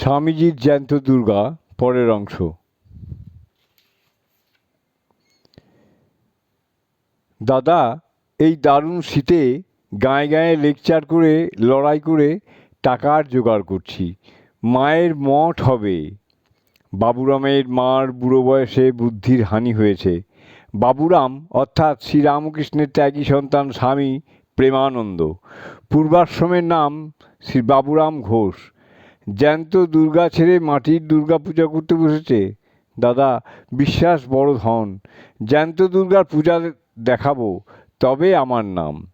স্বামীজির জ্যান্ত দুর্গা, পরের অংশ। দাদা, এই দারুণ শীতে গায়ে গায়ে লেকচার করে, লড়াই করে টাকার জোগাড় করছি। মায়ের মঠ হবে। বাবুরামের মার বুড়ো বয়সে বুদ্ধির হানি হয়েছে। বাবুরাম, অর্থাৎ শ্রীরামকৃষ্ণের ত্যাগী সন্তান স্বামী প্রেমানন্দ। পূর্বাশ্রমের নাম শ্রী বাবুরাম ঘোষ। জ্যান্ত দুর্গা ছেড়ে মাটির দুর্গা পূজা করতে বসেছে। দাদা, বিশ্বাস বড় ধন। জ্যান্ত দুর্গার পূজা দেখাবো, তবে আমার নাম।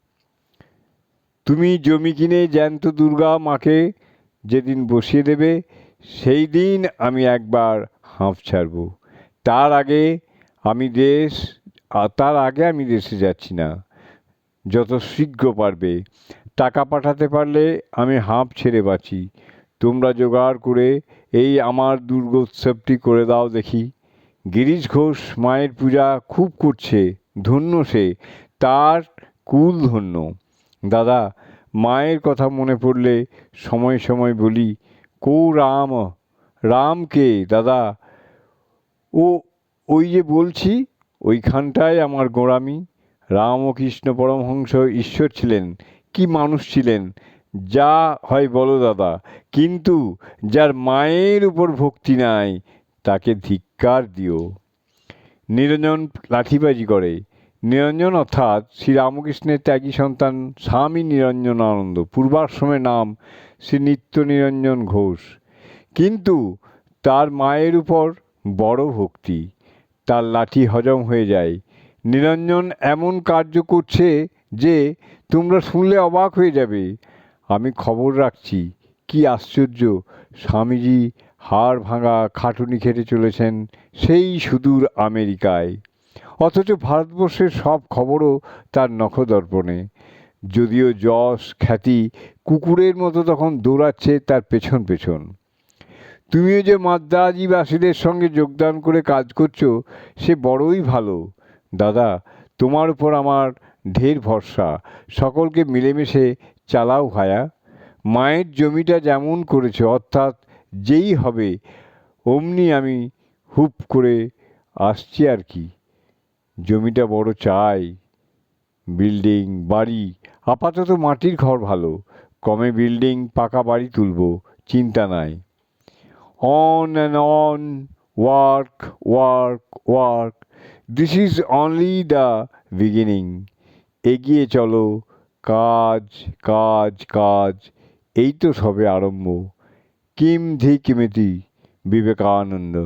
তুমি জমি কিনে জ্যান্ত দুর্গা মাকে যেদিন বসিয়ে দেবে, সেই দিন আমি একবার হাঁফ ছাড়ব। তার আগে আমি দেশ তার আগে আমি দেশে যাচ্ছি না। যত শীঘ্র পারবে। টাকা পাঠাতে পারলে আমি হাঁপ ছেড়ে বাঁচি। তোমরা জোগাড় করে এই আমার দুর্গোৎসবটি করে দাও দেখি। গিরিশ ঘোষ মায়ের পূজা খুব করছে, ধন্য সে, তার কুল ধন্য। দাদা, মায়ের কথা মনে পড়লে সময় সময় বলি, কৌ রাম রাম কে দাদা? ও, ওই যে বলছি, ওইখানটায় আমার গোড়ামি। রামকৃষ্ণ পরমহংস ঈশ্বর ছিলেন, কি মানুষ ছিলেন যা হয় বলো দাদা। কিন্তু যার মায়ের উপর ভক্তি নাই, তাকে ধিক্কার দিও। নিরঞ্জন লাঠিবাজি করে। নিরঞ্জন অর্থাৎ শ্রীরামকৃষ্ণের ত্যাগী সন্তান স্বামী নিরঞ্জন আনন্দ পূর্বাশ্রমের নাম শ্রী নিত্য নিরঞ্জন ঘোষ। কিন্তু তার মায়ের উপর বড় ভক্তি। তার লাঠি হজম হয়ে যায়। নিরঞ্জন এমন কার্য করছে যে তোমরা শুনলে অবাক হয়ে যাবে। আমি খবর রাখছি। কি আশ্চর্য, স্বামীজি হাড় ভাঙা খাটুনি খেটে চলেছেন সেই সুদূর আমেরিকায়। অথচ ভারতবর্ষের সব খবরও তার নখদর্পণে। যদিও যশ, খ্যাতি কুকুরের মতো তখন দৌড়াচ্ছে তার পেছন পেছন। তুমিও যে মাদ্রাজিবাসীদের সঙ্গে যোগদান করে কাজ করছ, সে বড়ই ভালো। দাদা, তোমার উপর আমার ঢের ভরসা। সকলকে মিলেমিশে চালাও ভায়া। মায়ের জমিটা যেমন করেছে, অর্থাৎ যেই হবে, অমনি আমি হুপ করে আসছি আর কি। জমিটা বড় চাই, বিল্ডিং, বাড়ি, আপাতত মাটির ঘর ভালো। কমে বিল্ডিং, পাকা বাড়ি তুলব, চিন্তা নাই। On and on work work work this is only the beginning. এগিয়ে চলো। কাজ কাজ কাজ। এই তো সবে আরম্ভ। কিম ধি কিমিতি বিবেকানন্দ।